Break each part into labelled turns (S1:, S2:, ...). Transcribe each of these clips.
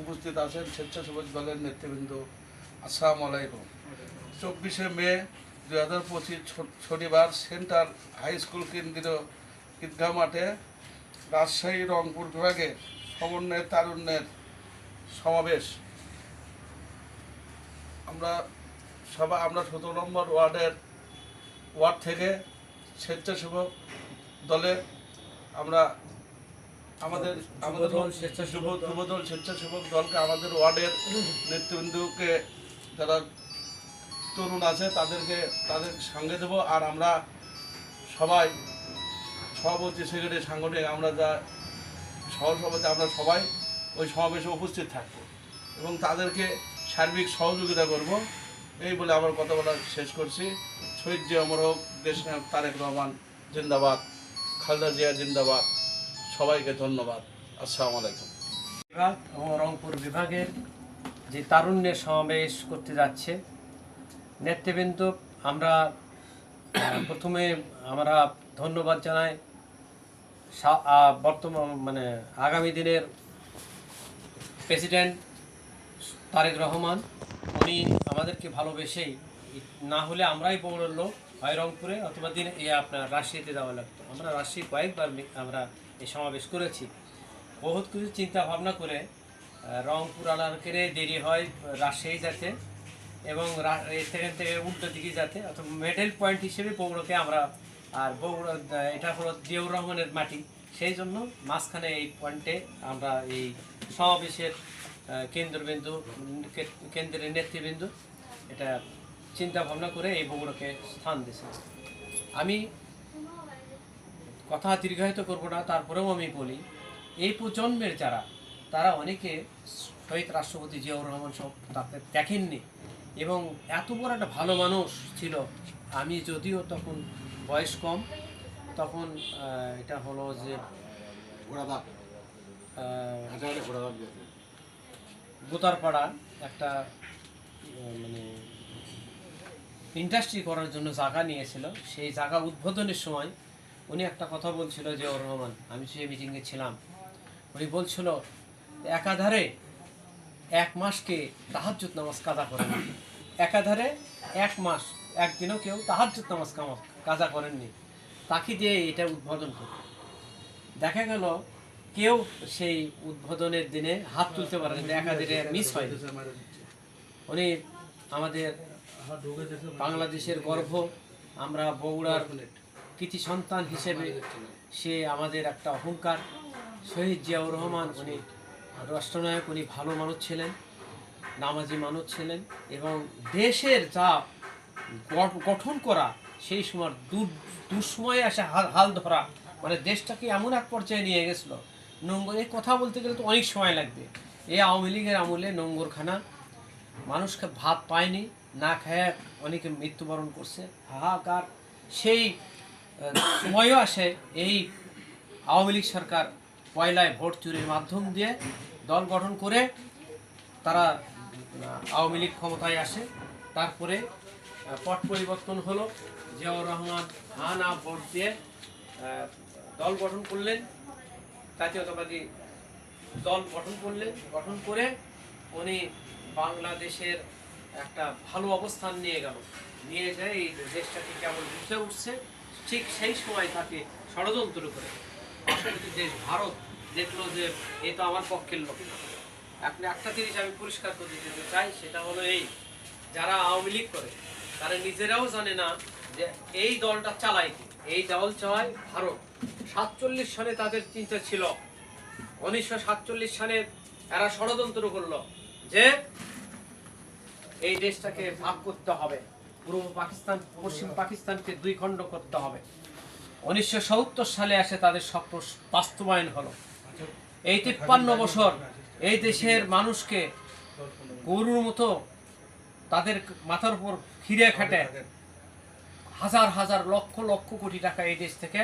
S1: উপস্থিত আছেন স্বেচ্ছাসেবক দলের নেতৃবৃন্দ। আসসালামু আলাইকুম। চব্বিশে মে দুই হাজার পঁচিশ শনিবার সেন্ট্রাল হাই স্কুল কেন্দ্রীয় ঈদগাহ মাঠে রাজশাহী রংপুর বিভাগে সমন্বয় তারুণ্যের সমাবেশ। আমরা সবাই আমরা সতেরো নম্বর ওয়ার্ডের ওয়ার্ড থেকে স্বেচ্ছাসেবক দলে আমরা আমাদের আমাদের
S2: স্বেচ্ছাসেবক
S1: যুব- যুবদল স্বেচ্ছাসেবক দলকে, আমাদের ওয়ার্ডের নেতৃবৃন্দকে যারা তরুণ আছে, তাদেরকে, তাদের সঙ্গে দেবো। আর আমরা সবাই, সভাপতি সেক্রেটারি সাংগঠনিক, আমরা যা সহসভাপতি, আমরা সবাই ওই সমাবেশে উপস্থিত থাকব এবং তাদেরকে সার্বিক সহযোগিতা করব। এই বলে আমার কথা বলা শেষ করছি। শহীদ জিয়া অমর হোক, দেশ তারেক রহমান, জিন্দাবাদ। খালেদা জিয়া জিন্দাবাদ। সবাইকে ধন্যবাদ। আসসালামু আলাইকুম।
S2: বিভাগ এবং রংপুর বিভাগের যে তারুণ্যের সমাবেশ করতে যাচ্ছে, নেতৃবৃন্দ, আমরা প্রথমে আমরা ধন্যবাদ জানাই। বর্তমান মানে আগামী দিনের প্রেসিডেন্ট তারেক রহমান, উনি আমাদেরকে ভালোবেসেই, না হলে আমরাই বড় লোক হয় রংপুরে, অথবা দিন এ আপনার রাজশাহীতে যাওয়া লাগতো। আমরা রাজশাহী কয়েকবার আমরা এই সমাবেশ করেছি। বহুত কিছু চিন্তা ভাবনা করে রংপুর আনারকেরে দেরি হয়, রাজশাহী যাতে, এবং এখান থেকে উল্টো দিকে যাতে, অথবা মেডেল পয়েন্ট হিসেবে বগুড়াকে আমরা, আর বগুড়া এটা হলো জিয়াউর রহমানের মাটি। সেই জন্য মাঝখানে এই পয়েন্টে আমরা এই সমাবেশের কেন্দ্রবিন্দু কেন্দ্রের নেতৃবৃন্দু, এটা চিন্তা ভাবনা করে এই বগুড়াকে স্থান দিয়েছে আমি কথা দীর্ঘায়িত করব না তারপরেও আমি বলি এই প্রজন্মের যারা তারা অনেকে শহীদ রাষ্ট্রপতি জিয়াউর রহমান সব তাকে দেখেননি এবং এত বড় একটা ভালো মানুষ ছিল। আমি যদিও তখন বয়স কম তখন এটা হলো যে গোতারপাড়া একটা মানে ইন্ডাস্ট্রি করার জন্য জায়গা নিয়েছিল। সেই জায়গা উদ্বোধনের সময় উনি একটা কথা বলছিল যে ওর রহমান আমি সেই মিটিংয়ে ছিলাম। উনি বলছিল একাধারে এক মাসকে তাহাজ্জুদ নামাজ কাজা করেন একাধারে এক মাস একদিনও কেউ তাহাজ্জুদ নামাজ কাজা করেননি। তাকে দিয়ে এটা উদ্বোধন করে দেখা গেল কেউ সেই উদ্বোধনের দিনে হাত তুলতে পারেন একাধারে মিস হয় উনি আমাদের বাংলাদেশের গর্ব আমরা বগুড়ার কৃতি সন্তান হিসেবে সে আমাদের একটা অহংকার। শহীদ জিয়াউর রহমান, উনি রাষ্ট্রনায়ক, উনি ভালো মানুষ ছিলেন, নামাজি মানুষ ছিলেন এবং দেশের যা গঠন করা, সেই সময় দুঃসময়ে আসে হাল হাল ধরা মানে দেশটাকে এমন এক পর্যায়ে নিয়ে গেছিল। নোংর এই কথা বলতে গেলে তো অনেক সময় লাগবে। এই আওয়ামী লীগের আমলে নোংরখানা মানুষকে ভাত পায়নি, না খেয়ে অনেকে মৃত্যুবরণ করছে। হাহাকার, সেই সময়ও আসে এই আওয়ামী লীগ সরকার পয়লায় ভোট চুরির মাধ্যম দিয়ে দল গঠন করে তারা আওয়ামী লীগ ক্ষমতায় আসে। তারপরে পট পরিবর্তন হলো। জিয়াউর রহমান হা না ভোট দিয়ে দল গঠন করলেন। জাতীয়তাবাদী দল গঠন করলেন। গঠন করে উনি বাংলাদেশের একটা ভালো অবস্থান নিয়ে গেল। নিয়ে যায় এই দেশটাকে কেমন উঠে উঠছে। ঠিক সেই সময় তাকে ষড়যন্ত্র করে। দেশ ভারত দেখল যে এ তো আমার পক্ষের লোক। আপনি একটা জিনিস আমি পরিষ্কার করে দিতে চাই, সেটা হলো এই, যারা আওয়ামী লীগ করে, তারা নিজেরাও জানে না যে এই দলটা চালায় কি। এই দল চালায় ভারত। সাতচল্লিশ সালে তাদের চিন্তা ছিল, উনিশশো সাতচল্লিশ সালে এরা ষড়যন্ত্র করল যে এই দেশটাকে ভাগ করতে হবে। পূর্ব পাকিস্তান, পশ্চিম পাকিস্তানকে দুই খণ্ড করতে হবে। উনিশশো সত্তর সালে এসে তাদের স্বপ্ন বাস্তবায়ন হলো। এই তিপ্পান্ন বছর এই দেশের মানুষকে গরুর মতো তাদের মাথার উপর ফিরে খাটে হাজার হাজার লক্ষ লক্ষ কোটি টাকা এই দেশ থেকে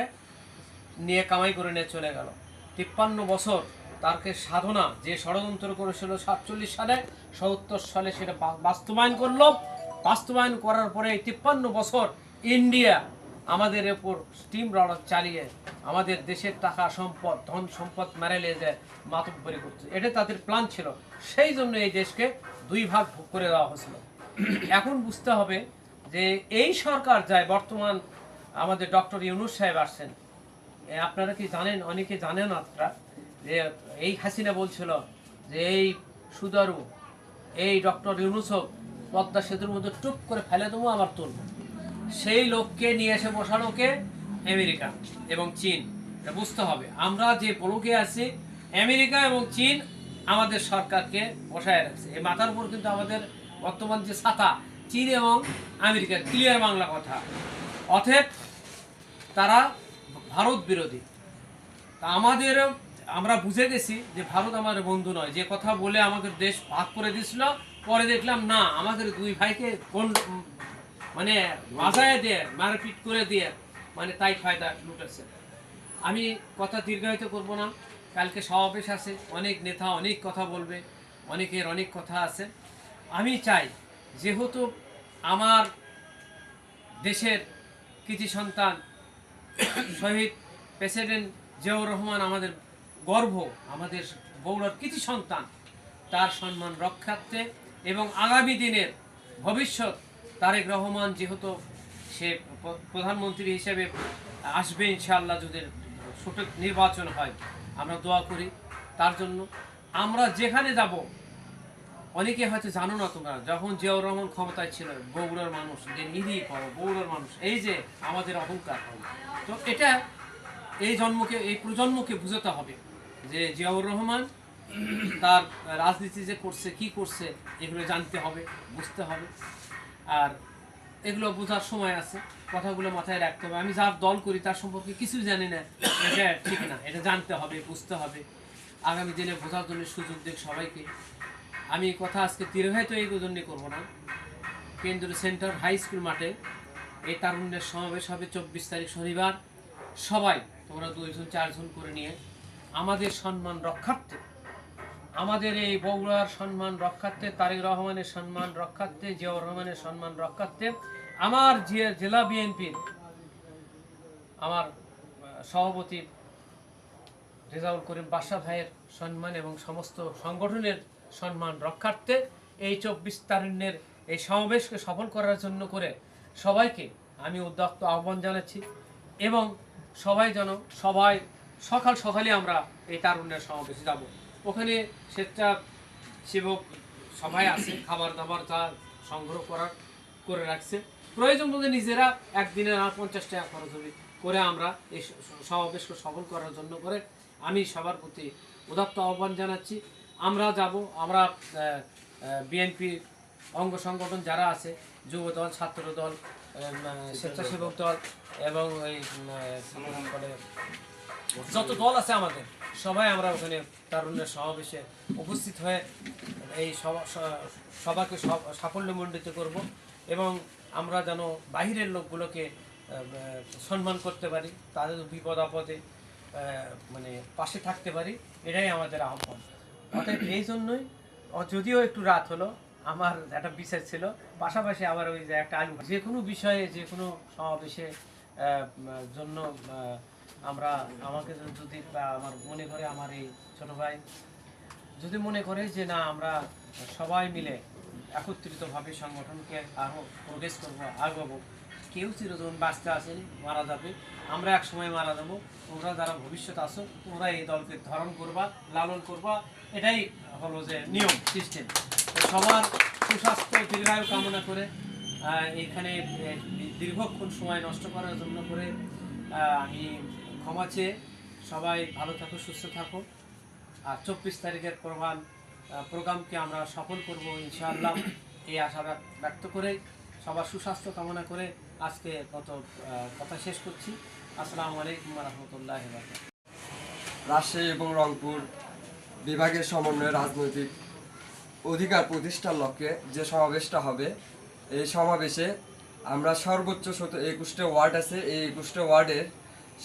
S2: নিয়ে কামাই করে নিয়ে চলে গেল। তিপ্পান্ন বছর তারকে সাধনা যে ষড়যন্ত্র করেছিল সাতচল্লিশ সালে, সত্তর সালে সেটা বাস্তবায়ন করল। বাস্তবায়ন করার পরে তিপ্পান্ন বছর ইন্ডিয়া আমাদের উপর স্টিম রডার চালিয়ে আমাদের দেশের টাকা, সম্পদ, ধন, সম্পদ মেরে যে মাতব্বরি করছে, এটা তাদের প্ল্যান ছিল। সেই জন্য এই দেশকে দুই ভাগ ভাগ করে দেওয়া হয়েছিল। এখন বুঝতে হবে যে এই সরকার যায়, বর্তমান আমাদের ডক্টর ইউনুস সাহেব আসছেন। আপনারা কি জানেন, অনেকে জানেন আপনারা, যে এই হাসিনা বলছিল যে এই সুদারু, এই ডক্টর ইউনুসক পদ্মা সেতুর মধ্যে টুপ করে ফেলে দেবো, আবার তুলব। সেই লোককে নিয়ে এসে বসানো কে? আমেরিকা এবং চীন। এটা বুঝতে হবে। আমরা যে ব্লকে আছি, আমেরিকা এবং চীন আমাদের সরকারকে বসায় রাখছে। এই মাথার উপর কিন্তু আমাদের বর্তমান যে ছাতা, চীন এবং আমেরিকা ক্লিয়ার বাংলা কথা। অতএব তারা ভারত বিরোধী। তা আমাদের, আমরা বুঝে গেছি যে ভারত আমাদের বন্ধু নয়। যে কথা বলে আমাদের দেশ ভাগ করে দিয়েছিল পরে দেখলাম, না, আমাদের দুই ভাইকে কোন মানে বাজায় দিয়ে, মারপিট করে দিয়ে মানে তাই ফায়দা লুটেছে। আমি কথা দীর্ঘায়িত করব না, কালকে সমাবেশ আছে, অনেক নেতা অনেক কথা বলবে, অনেকের অনেক কথা আছে। আমি চাই, যেহেতু আমার দেশের কৃতি সন্তান, শহীদ প্রেসিডেন্ট জিয়াউর রহমান আমাদের গর্ব, আমাদের বৌড়ার কৃতি সন্তান, তার সম্মান রক্ষার্থে এবং আগামী দিনের ভবিষ্যৎ তারেক রহমান যেহেতু সে প্রধানমন্ত্রী হিসেবে আসবে ইনশাআল্লাহ যদি সঠিক নির্বাচন হয়, আমরা দোয়া করি। তার জন্য আমরা যেখানে যাব, অনেকে হয়তো জানো না তোমরা, যখন জিয়াউর রহমান ক্ষমতায় ছিল, বগুড়ার মানুষ, যে নিধি করো বগুড়ার মানুষ, এই যে আমাদের অহংকার। তো এটা এই জন্মকে, এই প্রজন্মকে বুঝাতে হবে যে জিয়াউর রহমান তার রাজনীতি যে করছে, কি করছে, এগুলো জানতে হবে, বুঝতে হবে। আর এগুলো বোঝার সময় আছে, কথাগুলো মাথায় রাখতে হবে। আমি যার দল করি তার সম্পর্কে কিছু জানি না, এটা ঠিক না, এটা জানতে হবে, বুঝতে হবে। আগামী দিনে বোঝার জন্য সুযোগ দেখ সবাইকে। আমি কথা আজকে দীর্ঘায়িত এই জন্য করব না। কেন্দ্রীয় সেন্টার হাই স্কুল মাঠে এই তারুণ্যের সমাবেশ হবে চব্বিশ তারিখ শনিবার। সবাই, তোমরা দুইজন, চারজন করে নিয়ে আমাদের সম্মান রক্ষার্থে আমাদের এই বগুড়ার সম্মান রক্ষার্থে, তারেক রহমানের সম্মান রক্ষার্থে, জিয়াউর রহমানের সম্মান রক্ষার্থে, আমার জেলা বিএনপির আমার সভাপতি রেজাউল করিম বাদশা ভাইয়ের সম্মান এবং সমস্ত সংগঠনের সম্মান রক্ষার্থে এই চব্বিশ তারুণ্যের এই সমাবেশকে সফল করার জন্য করে সবাইকে আমি উদ্যক্ত আহ্বান জানাচ্ছি এবং সবাই যেন, সবাই সকাল সকালে আমরা এই তারুণ্যের সমাবেশে যাব। ওখানে সেটা সেবক সবাই আছে খাবার দাবার যা সংগ্রহ করার, করে রাখছে। প্রয়োজন মধ্যে নিজেরা একদিনে আর পঞ্চাশ টাকা খরচ হবে করে আমরা এই সমাবেশকে সফল করার জন্য করে আমি সবার প্রতি উদাত্ত আহ্বান জানাচ্ছি। আমরা যাব, আমরা বিএনপি অঙ্গ সংগঠন যারা আছে যুব দল ছাত্র দল স্বেচ্ছাসেবক দল এবং এই যত দল আছে আমাদের, সবাই আমরা ওখানে তারুণ্যের সমাবেশে উপস্থিত হয়ে এই সভা- স- সভাকে সফ- সাফল্যমণ্ডিত করব এবং আমরা যেন বাহিরের লোকগুলোকে সম্মান করতে পারি, তাদের বিপদ আপদে মানে পাশে থাকতে পারি, এটাই আমাদের আহ্বান। অতএব এই জন্যই যদিও একটু রাত হলো, আমার একটা বিচার ছিল, পাশাপাশি আবার ওই যে একটা আলু যে কোনো বিষয়ে, যে কোনো সমাবেশে জন্য আমরা আমাকে যদি আমার মনে করে আমার এই ছোট ভাই, যদি মনে করে যে না, আমরা সবাই মিলে একত্রিতভাবে সংগঠনকে আরও প্রবেশ করব, আগাবো, কেউ চিরজীবন বাঁচতে আসেনি, মারা যাবে, আমরা এক সময় মারা যাব, তোমরা যারা ভবিষ্যৎ আসো তোমরা এই দলকে ধারণ করবা, লালন করবা, এটাই হলো যে নিয়ম, সিস্টেম। সবার সুস্বাস্থ্য, দীর্ঘায়ু কামনা করে এখানে দীর্ঘক্ষণ সময় নষ্ট করার জন্য করে আমি ক্ষমা চেয়ে সবাই ভালো থাকো সুস্থ থাকো। আর চব্বিশ তারিখের আহ, প্রোগ্রামকে আমরা সফল করব ইনশাআল্লাহ। এই আশা ব্যক্ত করে সবার সুস্বাস্থ্য কামনা করে আজকে কত কথা শেষ করছি। আসসালামু আলাইকুম রহমতুল্লাহ
S3: রাজশাহী এবং রংপুর বিভাগের সমন্বয়ে রাজনৈতিক অধিকার প্রতিষ্ঠার লক্ষ্যে যে সমাবেশটা হবে এই সমাবেশে আমরা সর্বোচ্চ শত একুশটা ওয়ার্ড আছে। এই একুশটা ওয়ার্ডের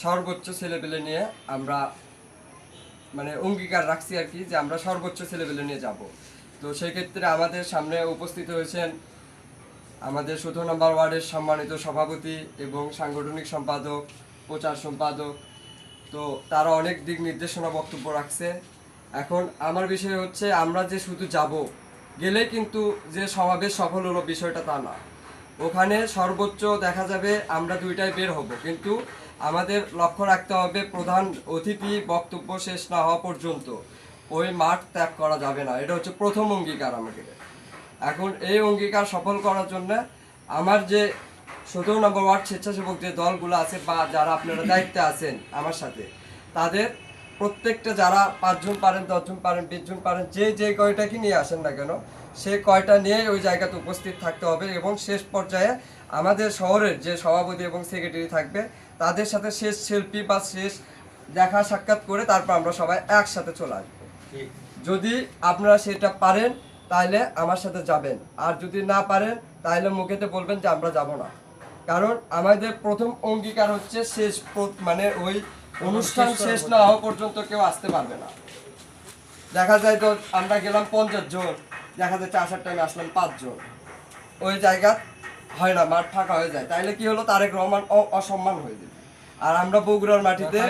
S3: সর্বোচ্চ ছেলেপেলে নিয়ে আমরা মানে অঙ্গীকার রাখছি আর কি যে আমরা সর্বোচ্চ ছেলেপেলে নিয়ে যাব। তো সেক্ষেত্রে আমাদের সামনে উপস্থিত হয়েছেন আমাদের সতেরো নম্বর ওয়ার্ডের সম্মানিত সভাপতি এবং সাংগঠনিক সম্পাদক, প্রচার সম্পাদক। তো তারা অনেক দিক নির্দেশনা বক্তব্য রাখছে। এখন আমার বিষয় হচ্ছে, আমরা যে শুধু যাব, গেলে কিন্তু যে সমাবেশ সফল হলো বিষয়টা তা না। ওখানে সর্বোচ্চ দেখা যাবে আমরা দুইটাই বের হব, কিন্তু আমাদের লক্ষ্য রাখতে হবে প্রধান অতিথি বক্তব্য শেষ না হওয়া পর্যন্ত। ওই মাঠ ত্যাগ করা যাবে না। এটা হচ্ছে প্রথম অঙ্গীকার আমাদের। এখন এই অঙ্গীকার সফল করার জন্য আমার যে সতেরো নম্বর ওয়ার্ড স্বেচ্ছাসেবক যে দলগুলো আছে বা যারা আপনারা দায়িত্বে আছেন আমার সাথে, তাদের প্রত্যেকটা যারা পাঁচজন পারেন, দশজন পারেন, বিশজন পারেন, যে যে কয়টাকে নিয়ে আসেন না কেন সে কয়টা নিয়ে ওই জায়গাতে উপস্থিত থাকতে হবে এবং শেষ পর্যায়ে আমাদের শহরের যে সভাপতি এবং সেক্রেটারি থাকবে তাদের সাথে শেষ শিল্পী বা শেষ দেখা সাক্ষাৎ করে তারপর আমরা সবাই একসাথে চলে আসব। যদি আপনারা সেটা পারেন তাহলে আমার সাথে যাবেন। আর যদি না পারেন তাহলে মুখেতে বলবেন যে আমরা যাব না। কারণ আমাদের প্রথম অঙ্গীকার হচ্ছে শেষ মানে ওই অনুষ্ঠান শেষ না হওয়া পর্যন্ত কেউ আসতে পারবে না। দেখা যায় তো আমরা গেলাম পঞ্চাশ জন। দেখা যাচ্ছে আসার টাইমে আসলাম পাঁচজন। ওই জায়গা হয় না মাঠ ফাঁকা হয়ে যায়। তাইলে কি হলো? তারেক রহমান অসম্মান হয়ে যাবে আর আমরা বগুড়ার মাটিতে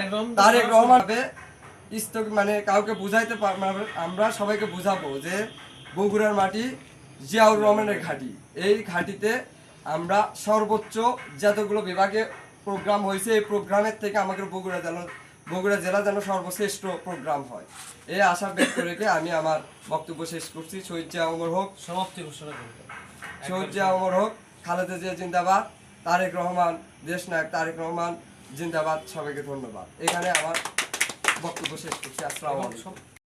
S2: তারেক রহমান
S3: মানে কাউকে বুঝাইতে পারবে আমরা সবাইকে বুঝাবো যে বগুড়ার মাটি জিয়াউর রহমানের ঘাঁটি। এই ঘাঁটিতে আমরা সর্বোচ্চ যতগুলো বিভাগে প্রোগ্রাম হয়েছে এই প্রোগ্রামের থেকে আমাদের বগুড়া জেলা বগুড়া জেলা যেন সর্বশ্রেষ্ঠ প্রোগ্রাম হয়। এই আশা ব্যক্ত রেখে আমি আমার বক্তব্য শেষ করছি। শহীদ জিয়া অমর হোক।
S2: সমাপ্তি ঘোষণা
S3: শহীদ জিয়া অমর হোক খালেদা জিয়া জিন্দাবাদ তারেক রহমান দেশ নায়ক তারেক রহমান জিন্দাবাদ সবাইকে ধন্যবাদ। এখানে আমার বক্তব্য শেষ করছি। আসসালামু আলাইকুম।